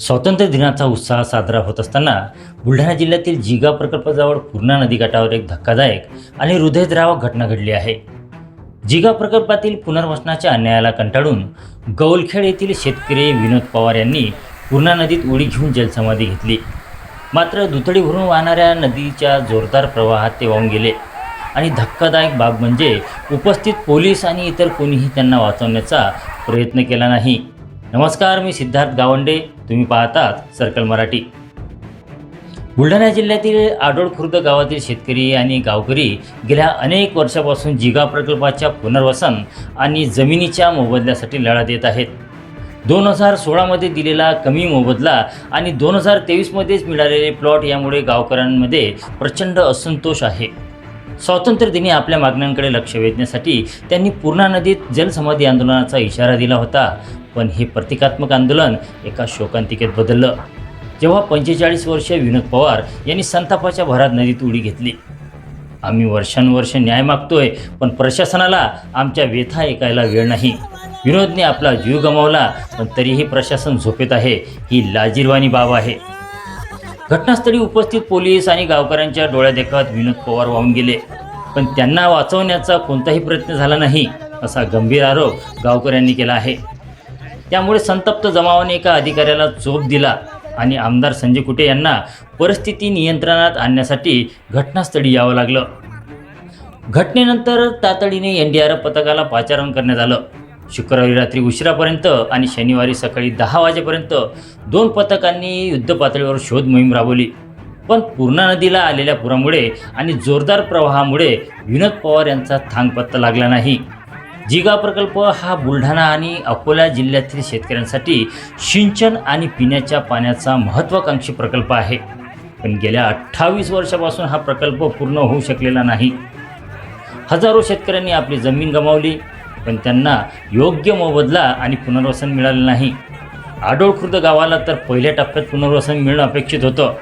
स्वातंत्र्य दिनाचा उत्साह साजरा होत असताना बुलढाणा जिल्ह्यातील जिगा प्रकल्पाजवळ पूर्णा नदीकाठावर एक धक्कादायक आणि हृदयद्रावक घटना घडली आहे. जिगा प्रकल्पातील पुनर्वसनाच्या अन्यायाला कंटाळून गौलखेड येथील शेतकरी विनोद पवार यांनी पूर्णा नदीत उडी घेऊन जलसमाधी घेतली. मात्र दुथडी भरून वाहणाऱ्या नदीच्या जोरदार प्रवाहात ते वाहून गेले. आणि धक्कादायक बाब म्हणजे उपस्थित पोलीस आणि इतर कोणीही त्यांना वाचवण्याचा प्रयत्न केला नाही. नमस्कार मी सिद्धार्थ गावंडे. तुम्ही पाहतात सर्कल मराठी. बुलढाणा जिल्ह्यातील आडोळ खुर्द गावातील शेतकरी आणि गावकरी गेल्या अनेक वर्षापासून जिगा प्रकल्पाच्या पुनर्वसन आणि जमिनीच्या मोबदल्यासाठी लढा देत आहेत. दोन हजार सोळामध्ये दिलेला कमी मोबदला आणि दोन हजार तेवीसमध्येच मिळालेले प्लॉट यामुळे गावकऱ्यांमध्ये प्रचंड असंतोष आहे. स्वातंत्र्यदिनी आपल्या मागण्यांकडे लक्ष वेधण्यासाठी त्यांनी पूर्णा नदीत जलसमाधी आंदोलनाचा इशारा दिला होता. पण हे प्रतिकात्मक आंदोलन एका शोकांतिकेत बदललं. जेव्हा पंचेचाळीस वर्षीय विनोद पवार यांनी संतापाच्या भरात नदीत उडी घेतली. आम्ही वर्षानुवर्ष न्याय मागतोय पण प्रशासनाला आमच्या व्यथा ऐकायला वेळ नाही. विनोदने आपला जीव गमावला पण तरीही प्रशासन झोपेत आहे ही लाजीरवाणी बाब आहे. घटनास्थळी उपस्थित पोलीस आणि गावकऱ्यांच्या डोळ्यादेखत विनोद पवार वाहून गेले. पण त्यांना वाचवण्याचा कोणताही प्रयत्न झाला नाही असा गंभीर आरोप गावकऱ्यांनी केला आहे. त्यामुळे संतप्त जमावाने एका अधिकाऱ्याला चोप दिला आणि आमदार संजय कुटे यांना परिस्थिती नियंत्रणात आणण्यासाठी घटनास्थळी यावं लागलं. घटनेनंतर तातडीने एन डी आर एफ पथकाला पाचारण करण्यात आलं. शुक्रवारी रात्री उशिरापर्यंत आणि शनिवारी सकाळी दहा वाजेपर्यंत दोन पथकांनी युद्धपातळीवर शोध मोहीम राबवली. पण पूर्णा नदीला आलेल्या पुरामुळे आणि जोरदार प्रवाहामुळे विनोद पवार यांचा थांगपत्ता लागला नाही. जिगा प्रकल्प हा बुलढाणा आणि अकोला जिल्ह्यातील शेतकऱ्यांसाठी सिंचन आणि पिण्याच्या पाण्याचा महत्त्वाकांक्षी प्रकल्प आहे. पण गेल्या अठ्ठावीस वर्षापासून हा प्रकल्प पूर्ण होऊ शकलेला नाही. हजारो शेतकऱ्यांनी आपली जमीन गमावली पण त्यांना योग्य मोबदला आणि पुनर्वसन मिळालं नाही. आडोळखुर्द गावाला तर पहिल्या टप्प्यात पुनर्वसन मिळणं अपेक्षित होतं.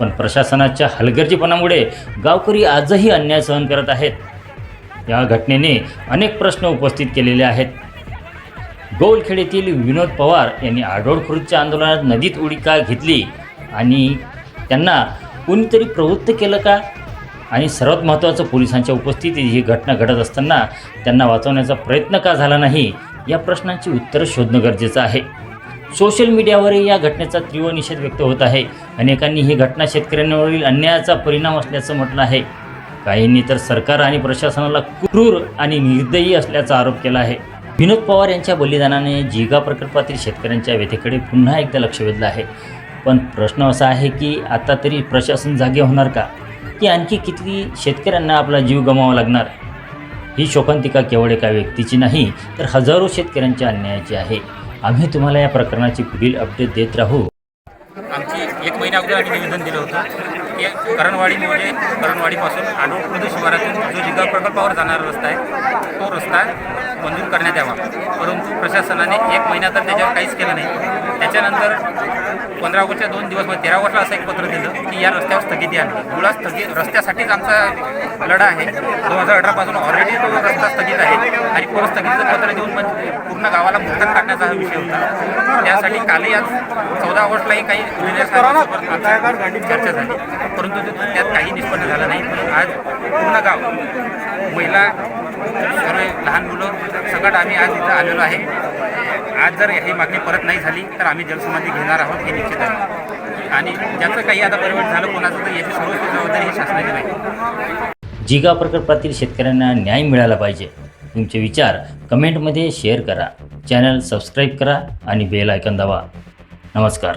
पण प्रशासनाच्या हलगर्जीपणामुळे गावकरी आजही अन्याय सहन करत आहेत. या घटनेने अनेक प्रश्न उपस्थित केलेले आहेत. गोलखेडेतील येथील विनोद पवार यांनी आडोळ खुर्दच्या आंदोलनात नदीत उडी का घेतली आणि त्यांना कोणीतरी प्रवृत्त केलं का? आणि सर्वात महत्त्वाचं पोलिसांच्या उपस्थितीत ही घटना घडत असताना त्यांना वाचवण्याचा प्रयत्न का झाला नाही? या प्रश्नांची उत्तरं शोधणं गरजेचं आहे. सोशल मीडियावरही या घटनेचा तीव्र निषेध व्यक्त होत आहे. अनेकांनी ही घटना शेतकऱ्यांवरील अन्यायाचा परिणाम असल्याचं म्हटलं आहे. काहींनी तर सरकार आणि प्रशासनाला क्रूर आणि निर्दयी असल्याचा आरोप केला आहे. विनोद पवार यांच्या बलिदानाने जिगा प्रकल्पातील शेतकऱ्यांच्या व्यथेकडे पुन्हा एकदा लक्ष वेधलं आहे. पण प्रश्न असा आहे की आता तरी प्रशासन जागे होणार का? की आणखी किती शेतकऱ्यांना आपला जीव गमावा लागणार? ही शोकांतिका केवळ एका व्यक्तीची नाही तर हजारो शेतकऱ्यांच्या अन्यायाची आहे. आम्ही तुम्हाला या प्रकरणाची पुढील अपडेट देत राहू. आमची एक महिना अगोदर निवेदन दिलं होतं. हे करणवाडी म्हणजे करणवाडीपासून आडोळ प्रदेश शिवारातून जो जिल्हा प्रकल्पावर जाणारा रस्ता आहे तो रस्ता मंजूर करण्यात यावा. परंतु प्रशासनाने एक महिना तर त्याच्यावर काहीच केलं नाही. त्याच्यानंतर पंधरा ऑगस्टच्या दोन दिवसमध्ये तेरा ऑगस्टला असं एक पत्र दिलं की या रस्त्यावर स्थगिती आणली. मुळात स्थगित रस्त्यासाठीच आमचा लढा आहे. दोन हजार अठरापासून ऑलरेडी तो रस्ता स्थगित आहे. आणि परत स्थगितीचं पत्र देऊन म्हणजे पूर्ण गावाला मुक्तक काढण्याचा हा विषय होता. त्यासाठी कालही आज चौदा ऑगस्टलाही काही चर्चा झाली. परंतु त्यात काही निष्पन्न झालं नाही. आज पूर्ण गाव महिला सर्व लहान मुलं सगळं आम्ही आज इथं आलेलो आहे. आज जर ही मागणी परत नाही झाली तर आम्ही जलसमाधी घेणार आहोत हे निश्चित आहे. आणि ज्याचं काही आता परिवर्तन झालं कोणाचं तर याची सर्व जबाबदारी ही शासनाची नाही. जिगा प्रकल्पातील शेतकऱ्यांना न्याय मिळाला पाहिजे. तुमचे विचार कमेंटमध्ये शेअर करा. चॅनल सबस्क्राईब करा आणि बेल आयकन दाबा. नमस्कार.